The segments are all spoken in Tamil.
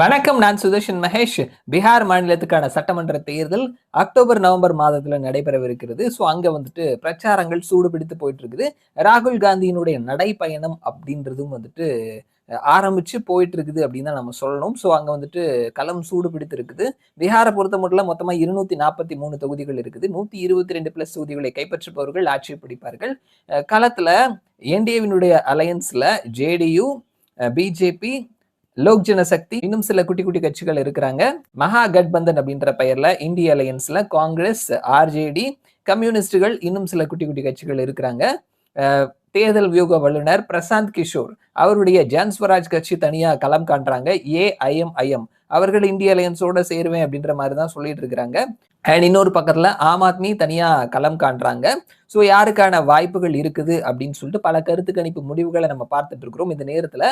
வணக்கம் நான் சுதர்ஷன் மகேஷ். பீகார் மாநிலத்துக்கான சட்டமன்ற தேர்தல் அக்டோபர் நவம்பர் மாதத்துல நடைபெறவிருக்கிறது. ஸோ அங்க வந்துட்டு பிரச்சாரங்கள் சூடு பிடித்து போயிட்டு இருக்குது ராகுல் காந்தியினுடைய நடைப்பயணம் அப்படின்றதும் வந்துட்டு ஆரம்பிச்சு போயிட்டு இருக்குது அப்படின்னு தான் நம்ம சொல்லணும். ஸோ அங்கே வந்துட்டு களம் சூடு பிடித்து இருக்குது பீகாரை பொறுத்த மட்டும் மொத்தமாக இருநூத்தி நாற்பத்தி மூணு தொகுதிகள் இருக்குது. நூத்தி இருபத்தி ரெண்டு பிளஸ் தொகுதிகளை கைப்பற்றுபவர்கள் ஆட்சி பிடிப்பார்கள். களத்துல என்டிஏவினுடைய அலையன்ஸ்ல ஜேடியு பிஜேபி லோக் ஜனசக்தி இன்னும் சில குட்டி குட்டி கட்சிகள் இருக்கிறாங்க. மகா கட்பந்தன் அப்படின்ற பெயர்ல இந்திய அலையன்ஸ்ல காங்கிரஸ் ஆர்ஜேடி கம்யூனிஸ்டுகள் இன்னும் சில குட்டி குட்டி கட்சிகள் இருக்கிறாங்க. தேர்தல் வியூக வல்லுனர் பிரசாந்த் கிஷோர் அவருடைய ஜன் ஸ்வராஜ் கட்சி தனியா களம் காண்றாங்க. ஏஐஎம்ஐஎம் அவர்கள் இந்திய அலையன்ஸோட சேருவேன் அப்படின்ற மாதிரி தான் சொல்லிட்டு இருக்கிறாங்க. அண்ட் இன்னொரு பக்கத்துல ஆம் ஆத்மி தனியா களம் காண்றாங்க. ஸோ யாருக்கான வாய்ப்புகள் இருக்குது அப்படின்னு சொல்லிட்டு பல கருத்து கணிப்பு முடிவுகளை நம்ம பார்த்துட்டு இருக்கிறோம். இந்த நேரத்துல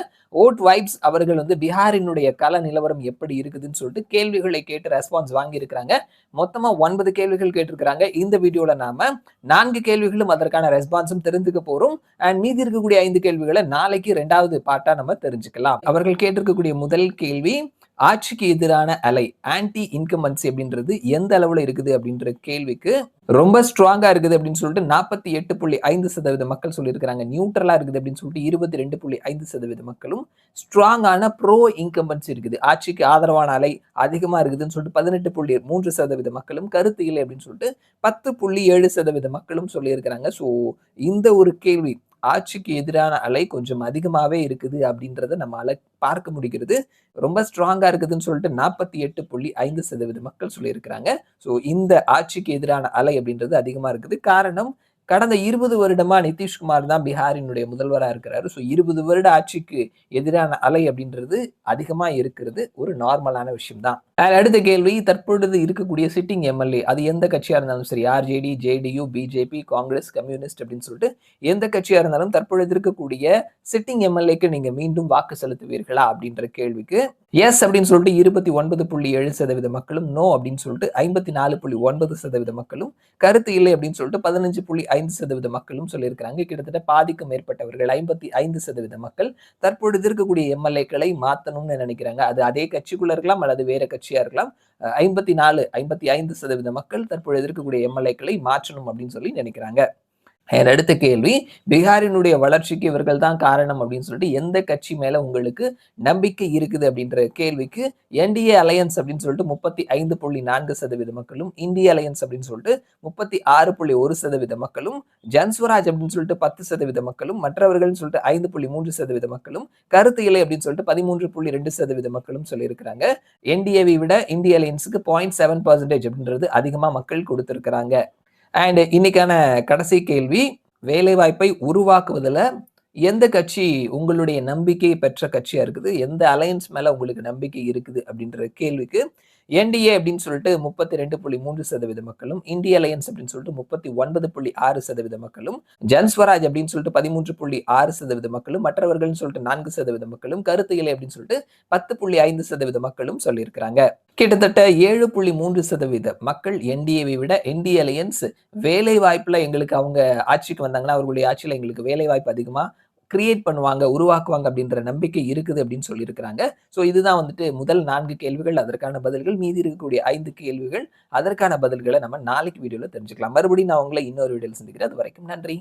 ஓட் வைப்ஸ் அவர்கள் வந்து பீகாரினுடைய கல நிலவரம் எப்படி இருக்குதுன்னு சொல்லிட்டு கேள்விகளை கேட்டு ரெஸ்பான்ஸ் வாங்கியிருக்கிறாங்க. மொத்தமாக மொத்தமா ஒன்பது கேள்விகள் கேட்டிருக்கிறாங்க. இந்த வீடியோல நாம நான்கு கேள்விகளும் அதற்கான ரெஸ்பான்ஸும் தெரிஞ்சுக்க போறோம். அண்ட் மீதி இருக்கக்கூடிய ஐந்து கேள்விகளை நாளைக்கு ரெண்டாவது பாட்டா நம்ம தெரிஞ்சுக்கலாம். அவர்கள் கேட்டிருக்கக்கூடிய முதல் கேள்வி ஆட்சிக்கு எதிரான அலை ஆன்டி இன்கமன்சி அப்படின்றது எந்த அளவுல இருக்குது அப்படின்ற கேள்விக்கு ரொம்ப ஸ்ட்ராங்கா இருக்குது அப்படின்னு சொல்லிட்டு நாற்பத்தி எட்டு புள்ளி ஐந்து சதவீத மக்கள் சொல்லியிருக்கிறாங்க. நியூட்ரலா இருக்குது அப்படின்னு சொல்லிட்டு இருபத்தி ரெண்டு புள்ளி ஐந்து சதவீத மக்களும் ஸ்ட்ராங்கான ப்ரோ இன்கம்பன்சி இருக்குது. ஆட்சிக்கு ஆதரவான அலை அதிகமா இருக்குதுன்னு சொல்லிட்டு பதினெட்டு புள்ளி மூன்று சதவீத மக்களும் கருத்து இல்லை அப்படின்னு சொல்லிட்டு பத்து புள்ளி ஏழு சதவீத மக்களும் சொல்லியிருக்கிறாங்க. ஸோ இந்த ஒரு கேள்வி ஆட்சிக்கு எதிரான அலை கொஞ்சம் அதிகமாவே இருக்குது அப்படின்றத நம்மளால பார்க்க முடிகிறது. ரொம்ப ஸ்ட்ராங்கா இருக்குதுன்னு சொல்லிட்டு நாற்பத்தி எட்டு புள்ளி ஐந்து சதவீத மக்கள் சொல்லியிருக்கிறாங்க. ஸோ இந்த ஆட்சிக்கு எதிரான அலை அப்படின்றது அதிகமா இருக்குது. காரணம் கடந்த இருபது வருடமா நிதிஷ்குமார் தான் பீகாரினுடைய முதல்வரா இருக்கிறாரு. ஸோ இருபது வருட ஆட்சிக்கு எதிரான அலை அப்படின்றது அதிகமா இருக்கிறது ஒரு நார்மலான விஷயம் தான் அடுத்த கேள்வி தற்பொழுது இருக்கக்கூடிய சிட்டிங் எம்எல்ஏ அது எந்த கட்சியா இருந்தாலும் சரி RJD JDU BJP Congress Communist அப்படின்னு சொல்லிட்டு எந்த கட்சியா இருந்தாலும் தற்பொழுது இருக்கக்கூடிய சிட்டிங் எம்எல்ஏக்கு நீங்க மீண்டும் வாக்கு செலுத்துவீர்களா அப்படின்ற கேள்விக்கு எஸ் அப்படின்னு சொல்லிட்டு இருபத்தி ஒன்பது புள்ளி ஏழு சதவீத மக்களும் நோ அப்படின்னு சொல்லிட்டு ஐம்பத்தி நாலு புள்ளி ஒன்பது சதவீத மக்களும் கருத்து இல்லை அப்படின்னு சொல்லிட்டு பதினஞ்சு புள்ளி ஐந்து சதவீத மக்களும் சொல்லியிருக்கிறாங்க. கிட்டத்தட்ட பாதிக்கும் மேற்பட்டவர்கள் ஐம்பத்தி ஐந்து சதவீத மக்கள் தற்பொழுது இருக்கக்கூடிய எம்எல்ஏக்களை மாற்றணும்னு நினைக்கிறாங்க. அது அதே கட்சிக்குள்ள இருக்கலாம் அல்லது வேற கட்சியா இருக்கலாம். ஐம்பத்தி நாலு ஐம்பத்தி ஐந்து சதவீத மக்கள் தற்பொழுது இருக்கக்கூடிய எம்எல்ஏக்களை மாற்றணும் அப்படின்னு சொல்லி நினைக்கிறாங்க. அடுத்த கேள்வி பீகாரினுடைய வளர்ச்சிக்கு இவர்கள் தான் காரணம் அப்படின்னு சொல்லிட்டு எந்த கட்சி மேல உங்களுக்கு நம்பிக்கை இருக்குது அப்படின்ற கேள்விக்கு என்டிஏ அலையன்ஸ் அப்படின்னு சொல்லிட்டு முப்பத்தி ஐந்து புள்ளி நான்கு சதவீத மக்களும் இந்திய அலையன்ஸ் அப்படின்னு சொல்லிட்டு முப்பத்தி ஆறு புள்ளி ஒரு சதவீத மக்களும் ஜன்ஸ்வராஜ் அப்படின்னு சொல்லிட்டு பத்து சதவீத மக்களும் மற்றவர்கள்னு சொல்லிட்டு ஐந்து புள்ளி மூன்று சதவீத மக்களும் கருத்து இல்லை அப்படின்னு சொல்லிட்டு பதிமூன்று புள்ளி ரெண்டு சதவீத மக்களும் சொல்லியிருக்கிறாங்க. என்டிஏவை விட இந்திய அலையன்ஸுக்கு பாயிண்ட் செவன் பர்சன்டேஜ் அப்படின்றது அதிகமா மக்கள் கொடுத்திருக்கிறாங்க. அண்ட் இன்னைக்கான கடைசி கேள்வி வேலைவாய்ப்பை உருவாக்குவதில் எந்த கட்சி உங்களுடைய நம்பிக்கை பெற்ற கட்சியாக இருக்குது? எந்த அலையன்ஸ் மேலே உங்களுக்கு நம்பிக்கை இருக்குது அப்படின்ற கேள்விக்கு என்டிஏ அப்படின்னு சொல்லிட்டு முப்பத்தி ரெண்டு புள்ளி மூன்று சதவீத மக்களும் இந்திய அலையன்ஸ் அப்படின்னு சொல்லிட்டு முப்பத்தி ஒன்பது புள்ளி ஆறு சதவீத மக்களும் ஜன்ஸ்வராஜ் அப்படின்னு சொல்லிட்டு பதிமூன்று புள்ளி ஆறு சதவீத மக்களும் மற்றவர்கள்னு சொல்லிட்டு நான்கு சதவீத மக்களும் கருத்து இலை அப்படின்னு சொல்லிட்டு பத்து புள்ளி ஐந்து சதவீத மக்களும் சொல்லியிருக்கிறாங்க. கிட்டத்தட்ட ஏழு புள்ளி மூன்று சதவீத மக்கள் என்டிஏவை விட என்டிஏ அலையன்ஸ் வேலை வாய்ப்புல எங்களுக்கு அவங்க ஆட்சிக்கு வந்தாங்கன்னா அவர்களுடைய ஆட்சியில் எங்களுக்கு வேலை வாய்ப்பு அதிகமாக கிரியேட் பண்ணுவாங்க உருவாக்குவாங்க அப்படின்ற நம்பிக்கை இருக்குது அப்படின்னு சொல்லியிருக்கிறாங்க. ஸோ இதுதான் வந்துட்டு முதல் நான்கு கேள்விகள். அதற்கான பதில்கள் மீதி இருக்கக்கூடிய ஐந்து கேள்விகள். அதற்கான பதில்களை நம்ம நாளைக்கு வீடியோவில் தெரிஞ்சுக்கலாம். மறுபடியும் நான் உங்களை இன்னொரு வீடியோவில் சந்திக்கிறேன். அது வரைக்கும் நன்றி.